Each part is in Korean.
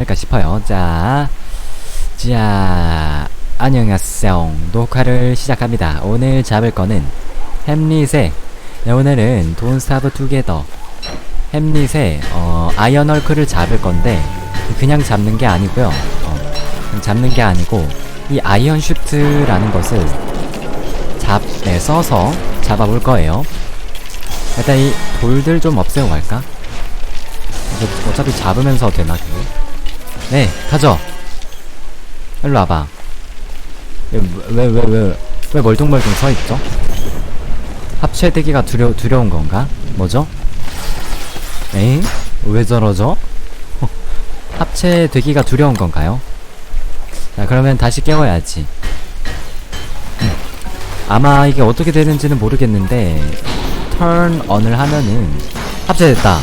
할까 싶어요. 자, 자, 안녕하세요. 녹화를 시작합니다. 오늘 잡을 거는 햄릿의 네, 오늘은 돈스타브 투게더 햄릿의 어, 아이언헐크를 잡을 건데 그냥 잡는 게 아니고요. 어, 잡는 게 아니고 이 아이언 슈트라는 것을 잡, 네, 써서 잡아볼 거예요. 일단 이 돌들 좀 없애고 갈까? 어차피 잡으면서 되나 그게? 네, 가죠. 일로 와봐. 왜, 왜, 왜, 왜, 왜 멀뚱멀뚱 서 있죠? 합체되기가 두려, 두려운 건가? 뭐죠? 에잉? 왜 저러죠? 합체되기가 두려운 건가요? 자, 그러면 다시 깨워야지. 음. 아마 이게 어떻게 되는지는 모르겠는데, 턴 언을 하면은, 합체됐다.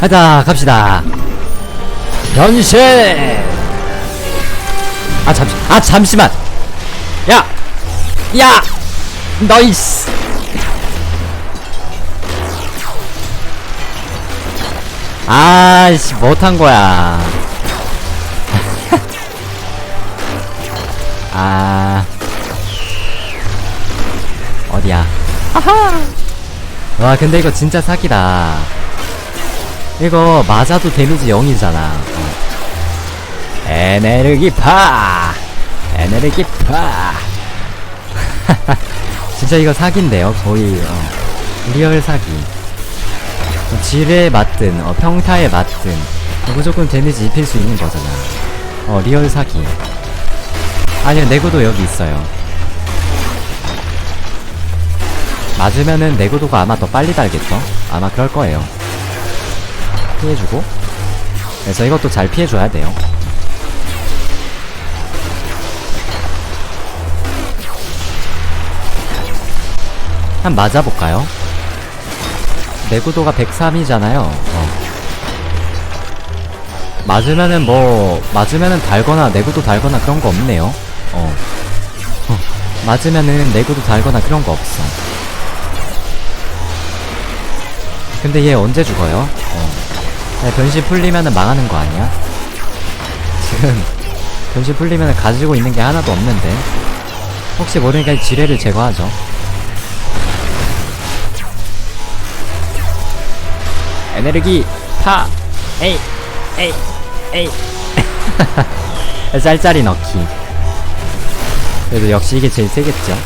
가자, 갑시다. 변신! 아, 잠시, 아, 잠시만! 야! 야! 너이스! 아이씨, 못한 거야. 아. 어디야? 하하! 와, 근데 이거 진짜 사기다. 이거 맞아도 데미지 0이잖아. 어. 에네르기파! 에네르기파! 진짜 이거 사기인데요, 거의, 어. 리얼 사기. 어, 질에 맞든, 어, 평타에 맞든, 무조건 데미지 입힐 수 있는 거잖아. 어, 리얼 사기. 아니요, 내구도 여기 있어요. 맞으면은 내구도가 아마 더 빨리 달겠죠? 아마 그럴 거예요. 피해주고 그래서 이것도 잘 피해줘야 돼요 한 맞아볼까요? 내구도가 103이잖아요 어. 맞으면은 뭐 맞으면은 달거나 내구도 달거나 그런 거 없네요 어. 어. 맞으면은 내구도 달거나 그런 거 없어 근데 얘 언제 죽어요? 어. 야, 변신 풀리면은 망하는 거 아니야? 지금 변신 풀리면은 가지고 있는 게 하나도 없는데. 혹시 모르니까 이 지뢰를 제거하죠. 에너르기 파. 에이 에이 에이. 짤짤이 넣기. 그래도 역시 이게 제일 세겠죠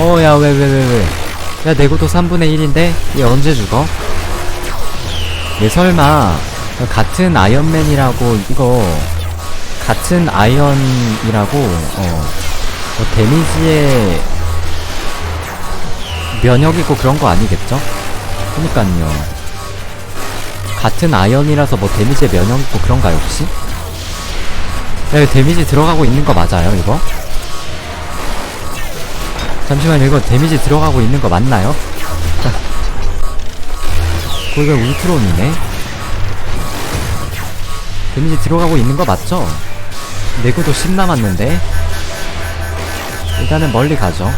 어, 야, 왜, 왜, 왜, 왜. 야, 내구도 3분의 1인데? 얘 언제 죽어? 얘 설마, 같은 아이언맨이라고, 이거, 같은 아이언이라고, 어, 뭐 데미지에, 면역 있고 그런 거 아니겠죠? 그니깐요. 같은 아이언이라서 뭐 데미지에 면역 있고 그런가요, 혹시? 야, 데미지 들어가고 있는 거 맞아요, 이거? 잠시만요 이거 데미지 들어가고 있는 거 맞나요? 거기가 울트론이네 데미지 들어가고 있는 거 맞죠? 내구도 10 남았는데 일단은 멀리 가죠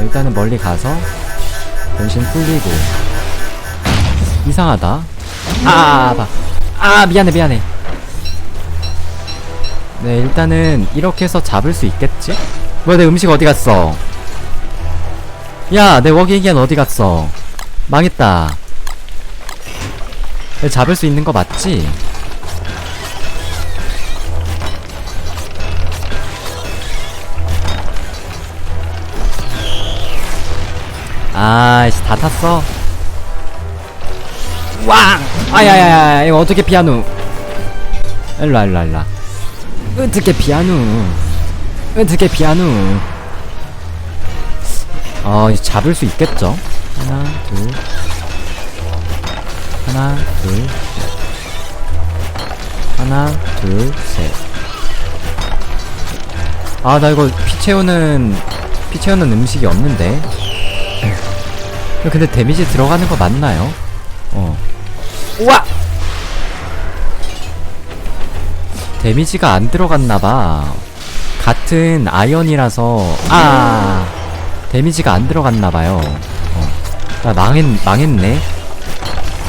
일단은 멀리 가서 변신 풀리고 이상하다 아, 봐. 아 미안해 미안해 네 일단은 이렇게 해서 잡을 수 있겠지? 뭐야 내 음식 어디 갔어? 야 내 워기기한 어디 갔어? 망했다. 잡을 수 있는 거 맞지? 아이씨 다 탔어? 왕! 아야야야 이거 어떻게 피하누 일로와 일로와 일로와. 어떻게 피하누 어떻게 피하누 어 이제 잡을 수 있겠죠? 하나 둘. 하나 둘. 하나 둘셋아 나 이거 피 채우는 피 채우는 음식이 없는데. 근데 데미지 들어가는 거 맞나요? 어. 우와! 데미지가 안 들어갔나봐 같은 아이언이라서 아 데미지가 안 들어갔나봐요. 어. 아, 망했, 망했네.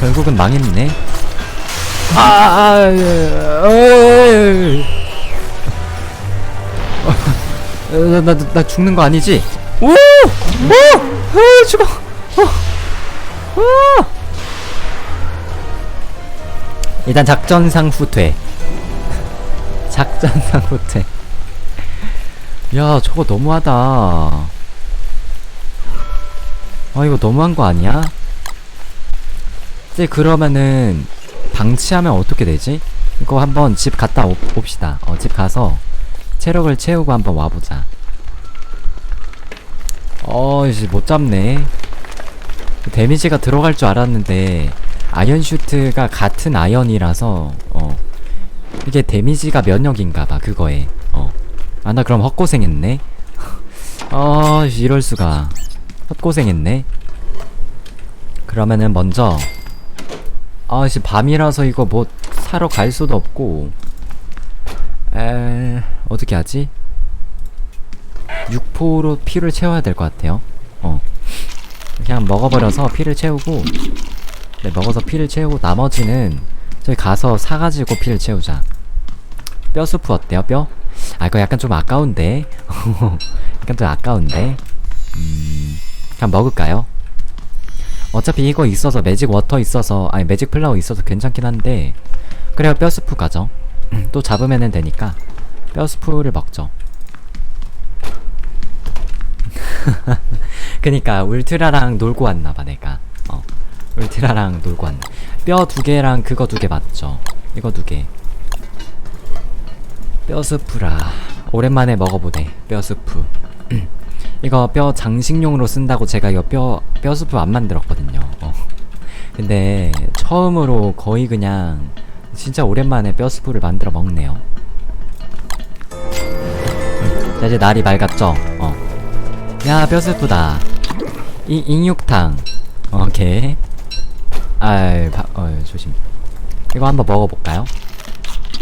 결국은 망했네. 아, 아, 아, 어, 어, 나, 나, 나 죽는 거 아니지? 오! 오! 오! 죽어! 어! 오! 일단 작전상 후퇴. 작전상 후퇴. 야, 저거 너무하다. 아, 이거 너무한 거 아니야? 이제 그러면은, 방치하면 어떻게 되지? 이거 한번 집 갔다 오, 옵시다. 어, 집 가서, 체력을 채우고 한번 와보자. 어, 이제 못 잡네. 데미지가 들어갈 줄 알았는데, 아이언 슈트가 같은 아이언이라서, 어. 이게 데미지가 면역인가봐, 그거에. 어. 아, 나 그럼 헛고생했네? 아, 이럴수가. 헛고생했네? 그러면은 먼저, 아, 씨, 밤이라서 이거 뭐, 사러 갈 수도 없고, 에, 어떻게 하지? 6포로 피를 채워야 될 것 같아요. 어. 그냥 먹어버려서 피를 채우고, 네, 먹어서 피를 채우고, 나머지는 저기 가서 사가지고 피를 채우자. 뼈 수프 어때요, 뼈? 아, 이거 약간 좀 아까운데? 약간 좀 아까운데? 음, 그냥 먹을까요? 어차피 이거 있어서, 매직 워터 있어서, 아니, 매직 플라워 있어서 괜찮긴 한데, 그래요, 뼈 수프 가죠. 또 잡으면은 되니까, 뼈 수프를 먹죠. 그니까, 울트라랑 놀고 왔나봐, 내가. 어. 울트라랑 놀고 왔네. 뼈두 개랑 그거 두 개 맞죠? 이거 두 개. 뼈 스프라. 오랜만에 먹어보네. 뼈 스프. 이거 뼈 장식용으로 쓴다고 제가 이거 뼈, 뼈 스프 안 만들었거든요. 어. 근데 처음으로 거의 그냥 진짜 오랜만에 뼈 스프를 만들어 먹네요. 자, 이제 날이 맑았죠? 어. 야, 뼈 스프다. 이, 인육탕. 오케이. 아이, 바, 어, 조심. 이거 한번 먹어볼까요?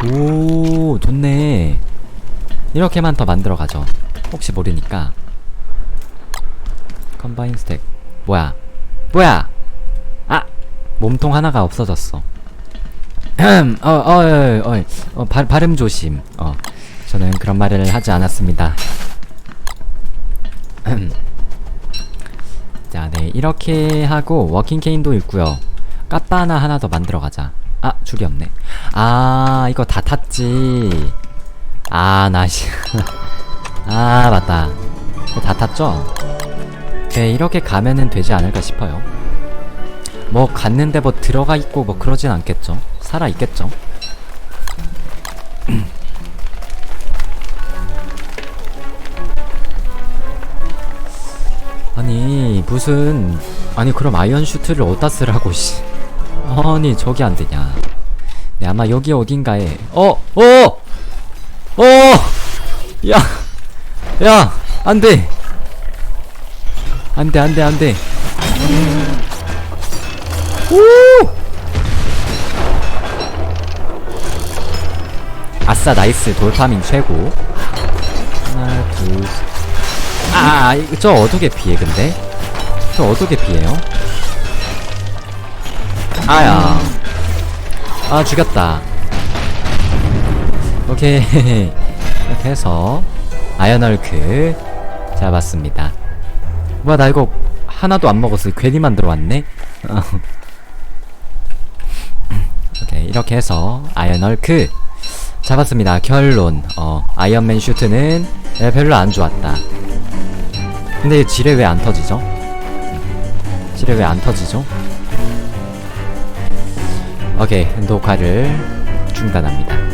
오, 좋네. 이렇게만 더 만들어가죠. 혹시 모르니까. 컴바인 스택. 뭐야? 뭐야? 아! 몸통 하나가 없어졌어. 어, 어, 어, 어, 어, 발, 발음 조심. 어, 저는 그런 말을 하지 않았습니다. 자, 네, 이렇게 하고 워킹 케인도 있고요. 까빠나 하나 더 만들어 가자. 아, 줄이 없네. 아, 이거 다 탔지. 아, 나 씨. 아, 맞다. 다 탔죠? 네, 이렇게 가면은 되지 않을까 싶어요. 뭐 갔는데 뭐 들어가 있고 뭐 그러진 않겠죠. 살아 있겠죠. 아니 무슨 아니 그럼 아이언 슈트를 어디다 쓰라고 씨. 아니 저기 안 되냐. 네 아마 여기 어딘가에 어! 어! 어! 야! 야! 안 돼! 안 돼, 안 돼, 안 돼. 오! 아싸, 나이스. 돌파밍 최고. 하나, 둘. 아, 어떻게 피해, 근데? 저 어떻게 피해요? 아야. 아, 죽였다. 오케이. 이렇게 해서, 아이언얼크 잡았습니다. 뭐야, 나 이거 하나도 안 먹었어. 괜히 만들어 왔네? 어. 오케이, 이렇게 해서, 아이언얼크 잡았습니다. 결론. 어, 아이언맨 슈트는 예, 별로 안 좋았다. 근데 지뢰 왜 안 터지죠? 지뢰 왜 안 터지죠? 오케이 녹화를 중단합니다